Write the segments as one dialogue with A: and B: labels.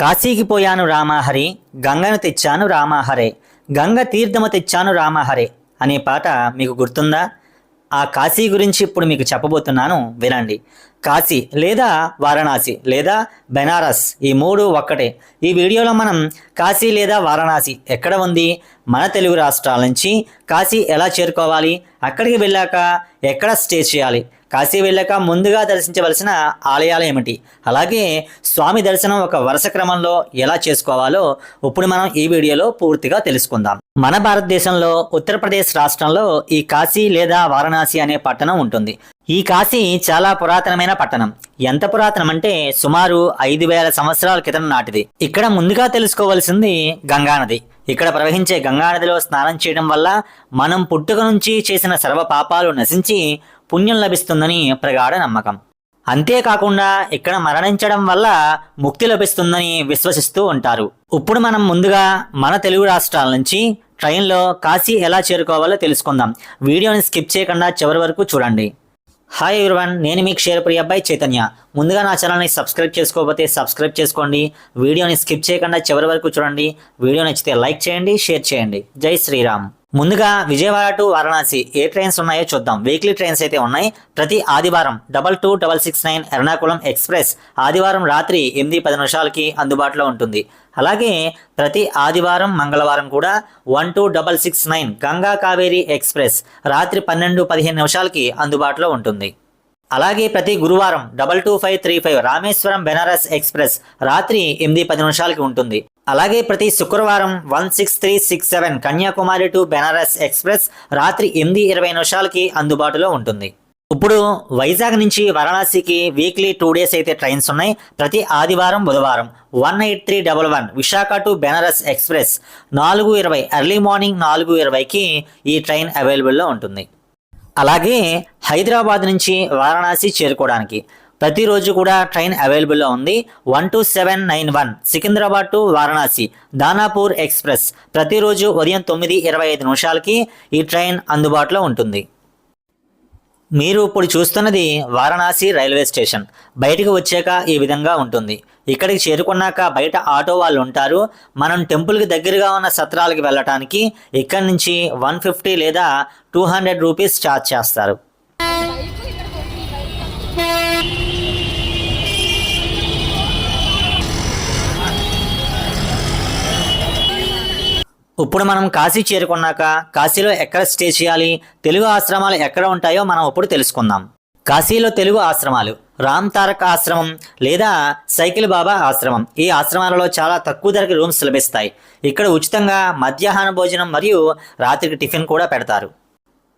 A: కాశీకి పోయాను రామాహరి గంగను తెచ్చాను రామాహరే గంగ తీర్థము తెచ్చాను రామాహరే అనే పాట మీకు గుర్తుందా? ఆ కాశీ గురించి ఇప్పుడు మీకు చెప్పబోతున్నాను వినండి. కాశీ లేదా వారణాసి లేదా బెనారస్ ఈ మూడు ఒక్కటే. ఈ వీడియోలో మనం కాశీ లేదా వారణాసి ఎక్కడ ఉంది మన తెలుగు రాష్ట్రాల నుంచి కాశీ ఎలా చేరుకోవాలి అక్కడికి వెళ్ళాక ఎక్కడ స్టే చేయాలి కాశీ వెళ్ళాక ముందుగా దర్శించవలసిన ఆలయాలు ఏమిటి? అలాగే స్వామి దర్శనం ఒక వరుస క్రమంలో ఎలా చేసుకోవాలో ఇప్పుడు మనం ఈ వీడియోలో పూర్తిగా తెలుసుకుందాం. మన భారతదేశంలో ఉత్తరప్రదేశ్ రాష్ట్రంలో ఈ కాశీ లేదా వారణాసి అనే పట్టణం ఉంటుంది. ఈ కాశీ చాలా పురాతనమైన పట్టణం. ఎంత పురాతనం అంటే సుమారు ఐదు వేల సంవత్సరాల క్రితం నాటిది. ఇక్కడ ముందుగా తెలుసుకోవలసింది గంగానది ఇక్కడ ప్రవహించే గంగానదిలో స్నానం చేయడం వల్ల మనం పుట్టుక నుంచి చేసిన సర్వ పాపాలు నశించి పుణ్యం లభిస్తుందని ప్రగాఢ నమ్మకం. అంతేకాకుండా ఇక్కడ మరణించడం వల్ల ముక్తి లభిస్తుందని విశ్వసిస్తూ ఉంటారు. ఇప్పుడు మనం ముందుగా మన తెలుగు రాష్ట్రాల నుంచి ట్రైన్లో కాశీ ఎలా చేరుకోవాలో తెలుసుకుందాం. వీడియోని స్కిప్ చేయకుండా చివరి వరకు చూడండి. హాయ్ ఎవ్రీవన్ నేను మీకు షేర్ ప్రియ అబ్బాయి చైతన్య. ముందుగా నా ఛానల్ని సబ్స్క్రైబ్ చేసుకోకపోతే సబ్స్క్రైబ్ చేసుకోండి. వీడియోని స్కిప్ చేయకుండా చివరి వరకు చూడండి. వీడియో నచ్చితే లైక్ చేయండి షేర్ చేయండి. జై శ్రీరామ్. ముందుగా విజయవాడ టు వారణాసి ఏ ట్రైన్స్ ఉన్నాయో చూద్దాం. వీక్లీ ట్రైన్స్ అయితే ఉన్నాయి. ప్రతి ఆదివారం double two double six nine Ernakulam express ఆదివారం రాత్రి ఎనిమిది పది నిమిషాలకి అందుబాటులో ఉంటుంది. అలాగే ప్రతి ఆదివారం మంగళవారం కూడా one two double six nine Ganga Kaveri express రాత్రి పన్నెండు పదిహేను నిమిషాలకి అందుబాటులో ఉంటుంది. అలాగే ప్రతి గురువారం double two five three five Rameswaram Benaras express రాత్రి ఎనిమిది పది నిమిషాలకి ఉంటుంది. అలాగే ప్రతి శుక్రవారం one six three six seven Kanyakumari to Benaras express రాత్రి ఎనిమిది ఇరవై నిమిషాలకి అందుబాటులో ఉంటుంది. ఇప్పుడు వైజాగ్ నుంచి వారణాసికి వీక్లీ టూ డేస్ అయితే ట్రైన్స్ ఉన్నాయి. ప్రతి ఆదివారం బుధవారం one eight three double one Visakha to Benaras express నాలుగు ఇరవై ఎర్లీ మార్నింగ్ నాలుగు ఇరవైకి ఈ ట్రైన్ అవైలబుల్లో ఉంటుంది. అలాగే హైదరాబాద్ నుంచి వారణాసి చేరుకోవడానికి. ప్రతిరోజు కూడా ట్రైన్ అవైలబుల్లో ఉంది. One two seven nine one Secunderabad to Varanasi Danapur express. ప్రతిరోజు ఉదయం తొమ్మిది ఇరవై ఐదు నిమిషాలకి ఈ ట్రైన్ అందుబాటులో ఉంటుంది. మీరు ఇప్పుడు చూస్తున్నది వారణాసి రైల్వే స్టేషన్. బయటకు వచ్చాక ఈ విధంగా ఉంటుంది. ఇక్కడికి చేరుకున్నాక బయట ఆటో వాళ్ళు ఉంటారు. మనం టెంపుల్కి దగ్గరగా ఉన్న సత్రాలకి వెళ్ళటానికి ఇక్కడి నుంచి వన్ ఫిఫ్టీ లేదా టూ హండ్రెడ్ రూపీస్ ఛార్జ్ చేస్తారు. ఇప్పుడు మనం కాశీ చేరుకున్నాక కాశీలో ఎక్కడ స్టే చేయాలి తెలుగు ఆశ్రమాలు ఎక్కడ ఉంటాయో మనం ఇప్పుడు తెలుసుకుందాం. కాశీలో తెలుగు ఆశ్రమాలు రామ్ తారక్ ఆశ్రమం లేదా సైకిల్ బాబా ఆశ్రమం. ఈ ఆశ్రమాలలో చాలా తక్కువ ధరకి రూమ్స్ లభిస్తాయి. ఇక్కడ ఉచితంగా మధ్యాహ్న భోజనం మరియు రాత్రికి టిఫిన్ కూడా పెడతారు.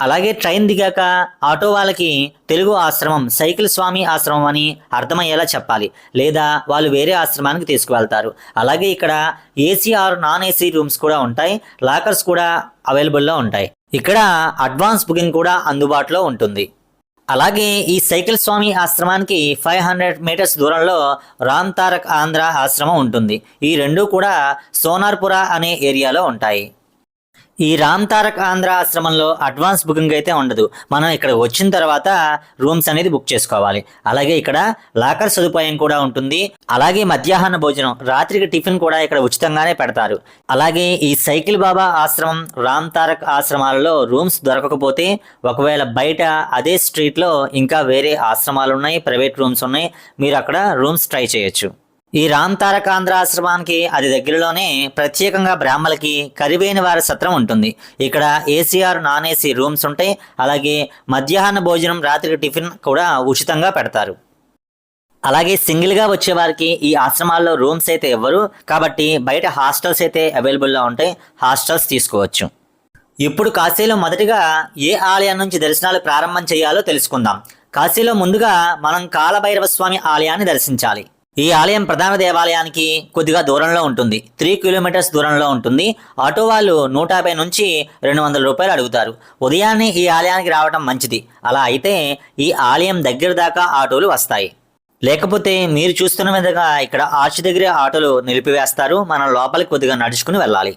A: అలాగే ట్రైన్ దిగాక ఆటో వాళ్ళకి తెలుగు ఆశ్రమం సైకిల్ స్వామి ఆశ్రమం అని అర్థమయ్యేలా చెప్పాలి. లేదా వాళ్ళు వేరే ఆశ్రమానికి తీసుకువెళ్తారు. అలాగే ఇక్కడ AC or non AC rooms కూడా ఉంటాయి. లాకర్స్ కూడా అవైలబుల్లో ఉంటాయి. ఇక్కడ అడ్వాన్స్ బుకింగ్ కూడా అందుబాటులో ఉంటుంది. అలాగే ఈ సైకిల్ స్వామి ఆశ్రమానికి ఫైవ్ హండ్రెడ్ మీటర్స్ దూరంలో రామ్ తారక్ ఆంధ్ర ఆశ్రమం ఉంటుంది. ఈ రెండు కూడా సోనార్పుర అనే ఏరియాలో ఉంటాయి. ఈ రామ్ తారక్ ఆంధ్ర ఆశ్రమంలో అడ్వాన్స్ బుకింగ్ అయితే ఉండదు. మనం ఇక్కడ వచ్చిన తర్వాత రూమ్స్ అనేది బుక్ చేసుకోవాలి. అలాగే ఇక్కడ లాకర్ సదుపాయం కూడా ఉంటుంది. అలాగే మధ్యాహ్న భోజనం రాత్రికి టిఫిన్ కూడా ఇక్కడ ఉచితంగానే పెడతారు. అలాగే ఈ సైకిల్ బాబా ఆశ్రమం రామ్ తారక్ ఆశ్రమాలలో రూమ్స్ దొరకకపోతే ఒకవేళ బయట అదే స్ట్రీట్లో ఇంకా వేరే ఆశ్రమాలు ఉన్నాయి ప్రైవేట్ రూమ్స్ ఉన్నాయి మీరు అక్కడ రూమ్స్ ట్రై చేయొచ్చు. ఈ రామ్ తారకాంధ్ర ఆశ్రమానికి అది దగ్గరలోనే ప్రత్యేకంగా బ్రాహ్మలకి కరివేని వారి సత్రం ఉంటుంది. ఇక్కడ ఏసీఆర్ నాన్ ఏసీ రూమ్స్ ఉంటాయి. అలాగే మధ్యాహ్న భోజనం రాత్రి టిఫిన్ కూడా ఉచితంగా పెడతారు. అలాగే సింగిల్గా వచ్చేవారికి ఈ ఆశ్రమాల్లో రూమ్స్ అయితే ఇవ్వరు కాబట్టి బయట హాస్టల్స్ అయితే అవైలబుల్లో ఉంటాయి. హాస్టల్స్ తీసుకోవచ్చు. ఇప్పుడు కాశీలో మొదటిగా ఏ ఆలయం నుంచి దర్శనాలు ప్రారంభం చేయాలో తెలుసుకుందాం. కాశీలో ముందుగా మనం కాలభైరవ స్వామి ఆలయాన్ని దర్శించాలి. ఈ ఆలయం ప్రధాన దేవాలయానికి కొద్దిగా దూరంలో ఉంటుంది. త్రీ కిలోమీటర్స్ దూరంలో ఉంటుంది. ఆటో వాళ్ళు నూట యాభై నుంచి రెండు వందల రూపాయలు అడుగుతారు. ఉదయాన్నే ఈ ఆలయానికి రావడం మంచిది. అలా అయితే ఈ ఆలయం దగ్గర దాకా ఆటోలు వస్తాయి. లేకపోతే మీరు చూస్తున్న విధంగా ఇక్కడ ఆర్చ్ దగ్గర ఆటోలు నిలిపివేస్తారు. మనం లోపలికి కొద్దిగా నడుచుకుని వెళ్ళాలి.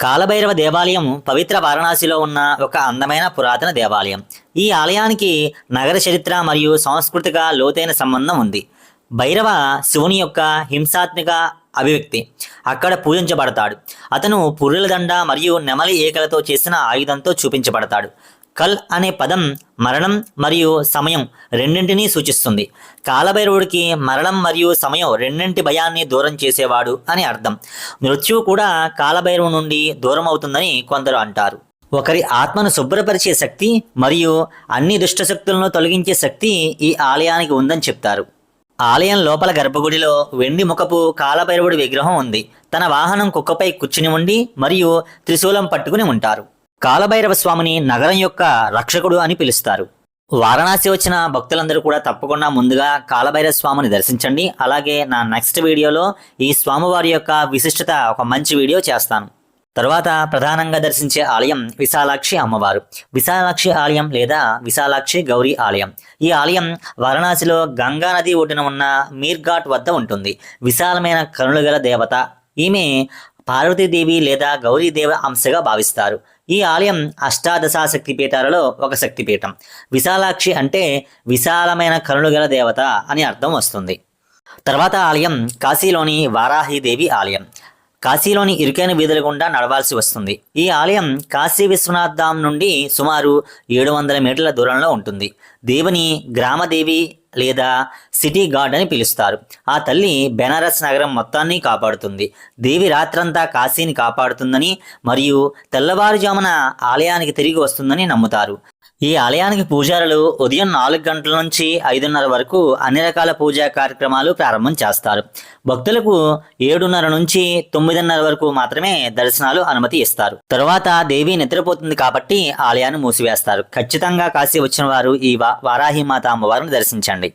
A: కాలభైరవ దేవాలయం పవిత్ర వారణాసిలో ఉన్న ఒక అందమైన పురాతన దేవాలయం. ఈ ఆలయానికి నగర చరిత్ర మరియు సాంస్కృతిక లోతైన సంబంధం ఉంది. భైరవ శివుని యొక్క హింసాత్మక అభివ్యక్తి. అక్కడ పూజించబడతాడు. అతను పుర్రెల దండ మరియు నెమలి ఏకలతో చేసిన ఆయుధంతో చూపించబడతాడు. కల్ అనే పదం మరణం మరియు సమయం రెండింటినీ సూచిస్తుంది. కాలభైరవుడికి మరణం మరియు సమయం రెండింటి భయాన్ని దూరం చేసేవాడు అని అర్థం. మృత్యువు కూడా కాలభైరవు నుండి దూరం అవుతుందని కొందరు అంటారు. ఒకరి ఆత్మను శుభ్రపరిచే శక్తి మరియు అన్ని దుష్టశక్తులను తొలగించే శక్తి ఈ ఆలయానికి ఉందని చెప్తారు. ఆలయం లోపల గర్భగుడిలో వెండి ముఖపు కాలభైరవుడి విగ్రహం ఉంది. తన వాహనం కుక్కపై కూర్చుని ఉండి మరియు త్రిశూలం పట్టుకుని ఉంటారు. కాలభైరవ స్వామిని నగరం యొక్క రక్షకుడు అని పిలుస్తారు. వారణాసి వచ్చిన భక్తులందరూ కూడా తప్పకుండా ముందుగా కాలభైరవ స్వామిని దర్శించండి. అలాగే నా నెక్స్ట్ వీడియోలో ఈ స్వామివారి యొక్క విశిష్టత ఒక మంచి వీడియో చేస్తాను. తరువాత ప్రధానంగా దర్శించే ఆలయం విశాలాక్షి అమ్మవారు. విశాలాక్షి ఆలయం లేదా విశాలాక్షి గౌరీ ఆలయం. ఈ ఆలయం వారణాసిలో గంగా నది ఒడ్డున ఉన్న మీర్ఘాట్ వద్ద ఉంటుంది. విశాలమైన కనులు గల దేవత. ఈమె పార్వతీదేవి లేదా గౌరీదేవ అంశగా భావిస్తారు. ఈ ఆలయం అష్టాదశ శక్తిపీఠాలలో ఒక శక్తిపీఠం. విశాలాక్షి అంటే విశాలమైన కనులు గల దేవత అని అర్థం వస్తుంది. తర్వాత ఆలయం కాశీలోని వారాహిదేవి ఆలయం. కాశీలోని ఇరుకైన వీధుల గుండా నడవాల్సి వస్తుంది. ఈ ఆలయం కాశీ విశ్వనాథ్ ధామ్ నుండి సుమారు ఏడు వందల మీటర్ల దూరంలో ఉంటుంది. దేవుని గ్రామదేవి లేదా సిటీ గార్డ్ అని పిలుస్తారు. ఆ తల్లి బెనారస్ నగరం మొత్తాన్ని కాపాడుతుంది. దేవి రాత్రంతా కాశీని కాపాడుతుందని మరియు తెల్లవారుజామున ఆలయానికి తిరిగి వస్తుందని నమ్ముతారు. ఈ ఆలయానికి పూజారులు ఉదయం నాలుగు గంటల నుంచి ఐదున్నర వరకు అన్ని రకాల పూజా కార్యక్రమాలు ప్రారంభం చేస్తారు. భక్తులకు ఏడున్నర నుంచి తొమ్మిదిన్నర వరకు మాత్రమే దర్శనాలు అనుమతి ఇస్తారు. తరువాత దేవి నిద్రపోతుంది కాబట్టి ఆలయాన్ని మూసివేస్తారు. ఖచ్చితంగా కాశీ వచ్చిన వారు ఈ వా వారాహి మాత అమ్మవారిని దర్శించండి.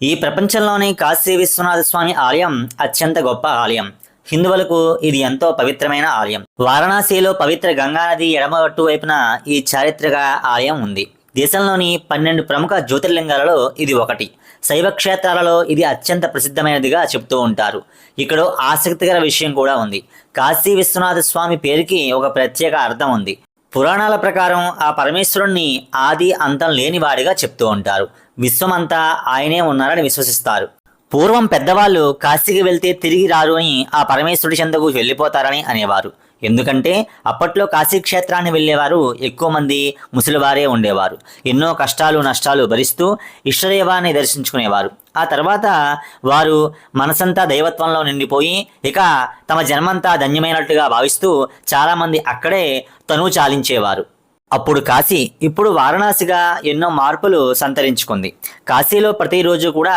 A: ఈ ప్రపంచంలోని కాశీ విశ్వనాథ స్వామి ఆలయం అత్యంత గొప్ప ఆలయం. హిందువులకు ఇది ఎంతో పవిత్రమైన ఆలయం. వారణాసిలో పవిత్ర గంగానది ఎడమగట్టు వైపున ఈ చారిత్రక ఆలయం ఉంది. దేశంలోని పన్నెండు ప్రముఖ జ్యోతిర్లింగాలలో ఇది ఒకటి. శైవ క్షేత్రాలలో ఇది అత్యంత ప్రసిద్ధమైనదిగా చెప్తూ ఉంటారు. ఇక్కడ ఆసక్తికర విషయం కూడా ఉంది. కాశీ విశ్వనాథ స్వామి పేరుకి ఒక ప్రత్యేక అర్థం ఉంది. పురాణాల ప్రకారం ఆ పరమేశ్వరుణ్ణి ఆది అంతం లేనివాడిగా చెప్తూ ఉంటారు. విశ్వమంతా ఆయనే ఉన్నారని విశ్వసిస్తారు. పూర్వం పెద్దవాళ్ళు కాశీకి వెళ్తే తిరిగి రారు అని ఆ పరమేశ్వరుడి చెందకు వెళ్ళిపోతారని అనేవారు. ఎందుకంటే అప్పట్లో కాశీ క్షేత్రాన్ని వెళ్ళేవారు ఎక్కువ మంది ముసలివారే ఉండేవారు. ఎన్నో కష్టాలు నష్టాలు భరిస్తూ ఇష్టదేవాన్ని దర్శించుకునేవారు. ఆ తర్వాత వారు మనసంతా దైవత్వంలో నిండిపోయి ఇక తమ జన్మంతా ధన్యమైనట్టుగా భావిస్తూ చాలామంది అక్కడే తను చాలించేవారు. అప్పుడు కాశీ ఇప్పుడు వారణాసిగా ఎన్నో మార్పులు సంతరించుకుంది. కాశీలో ప్రతిరోజు కూడా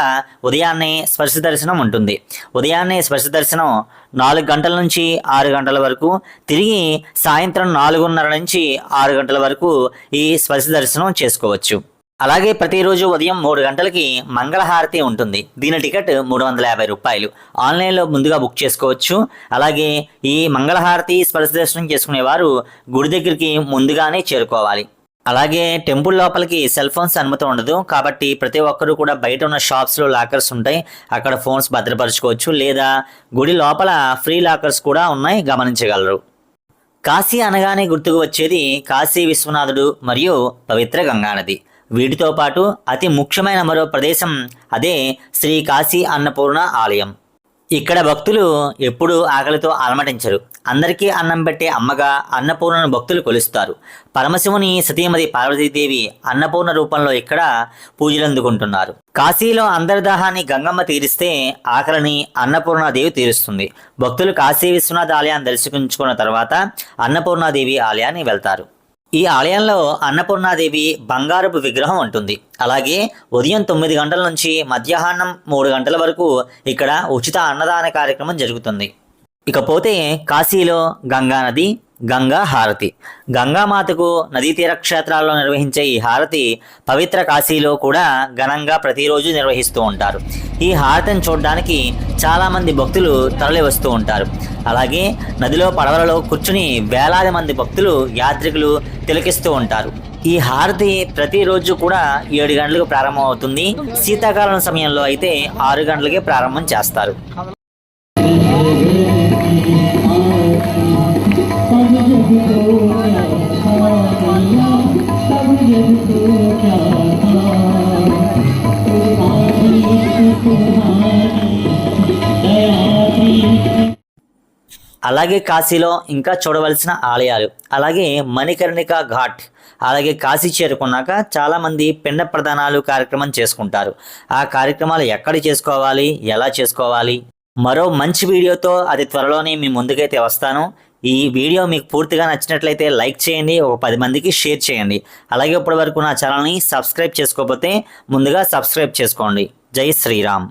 A: ఉదయాన్నే స్పర్శ దర్శనం ఉంటుంది. ఉదయాన్నే స్పర్శ దర్శనం నాలుగు గంటల నుంచి ఆరు గంటల వరకు తిరిగి సాయంత్రం నాలుగున్నర నుంచి ఆరు గంటల వరకు ఈ స్పర్శ దర్శనం చేసుకోవచ్చు. అలాగే ప్రతిరోజు ఉదయం మూడు గంటలకి మంగళహారతి ఉంటుంది. దీని టికెట్ మూడు వందల యాభై రూపాయలు. ఆన్లైన్లో ముందుగా బుక్ చేసుకోవచ్చు. అలాగే ఈ మంగళహారతి స్పర్శ దర్శనం చేసుకునేవారు గుడి దగ్గరికి ముందుగానే చేరుకోవాలి. అలాగే టెంపుల్ లోపలికి సెల్ ఫోన్స్ అనుమతి ఉండదు. కాబట్టి ప్రతి ఒక్కరూ కూడా బయట ఉన్న షాప్స్లో లాకర్స్ ఉంటాయి. అక్కడ ఫోన్స్ భద్రపరచుకోవచ్చు. లేదా గుడి లోపల ఫ్రీ లాకర్స్ కూడా ఉన్నాయి గమనించగలరు. కాశీ అనగానే గుర్తుకు వచ్చేది కాశీ విశ్వనాథుడు మరియు పవిత్ర గంగానది. వీటితో పాటు అతి ముఖ్యమైన మరో ప్రదేశం అదే శ్రీ కాశీ అన్నపూర్ణ ఆలయం. ఇక్కడ భక్తులు ఎప్పుడూ ఆకలితో అలమటించరు. అందరికీ అన్నం పెట్టే అమ్మగా అన్నపూర్ణను భక్తులు కొలుస్తారు. పరమశివుని సతీమతి పార్వతీదేవి అన్నపూర్ణ రూపంలో ఇక్కడ పూజలు అందుకుంటున్నారు కాశీలో అందరి దాహాన్ని గంగమ్మ తీరిస్తే ఆకలిని అన్నపూర్ణాదేవి తీరుస్తుంది. భక్తులు కాశీ విశ్వనాథ్ ఆలయాన్ని దర్శించుకున్న తర్వాత అన్నపూర్ణాదేవి ఆలయాన్ని వెళ్తారు. ఈ ఆలయంలో అన్నపూర్ణాదేవి బంగారపు విగ్రహం ఉంటుంది. అలాగే ఉదయం తొమ్మిది గంటల నుంచి మధ్యాహ్నం మూడు గంటల వరకు ఇక్కడ ఉచిత అన్నదాన కార్యక్రమం జరుగుతుంది. ఇకపోతే కాశీలో గంగా నది గంగా హారతి. గంగామాతకు నదీ తీర క్షేత్రాల్లో నిర్వహించే ఈ హారతి పవిత్ర కాశీలో కూడా ఘనంగా ప్రతిరోజు నిర్వహిస్తూ ఉంటారు. ఈ హారతిని చూడడానికి చాలామంది భక్తులు తరలి వస్తూ ఉంటారు. అలాగే నదిలో పడవలలో కూర్చుని వేలాది మంది భక్తులు యాత్రికులు తిలకిస్తూ ఉంటారు. ఈ హారతి ప్రతిరోజు కూడా ఏడు గంటలకు ప్రారంభం అవుతుంది శీతాకాలం సమయంలో అయితే ఆరు గంటలకే ప్రారంభం చేస్తారు. అలాగే కాశీలో ఇంకా చూడవలసిన ఆలయాలు. అలాగే మణికర్ణిక ఘాట్ అలాగే కాశీ చేరుకున్నాక చాలామంది పిండ ప్రదానాలు కార్యక్రమం చేసుకుంటారు. ఆ కార్యక్రమాలు ఎక్కడ చేసుకోవాలి ఎలా చేసుకోవాలి? మరో మంచి వీడియోతో అది త్వరలోనే మీ ముందుకైతే వస్తాను. ఈ వీడియో మీకు పూర్తిగా నచ్చినట్లయితే లైక్ చేయండి ఒక పది మందికి షేర్ చేయండి. అలాగే ఇప్పటివరకు నా ఛానల్ని సబ్స్క్రైబ్ చేసుకోకపోతే ముందుగా సబ్స్క్రైబ్ చేసుకోండి. జై శ్రీరామ్.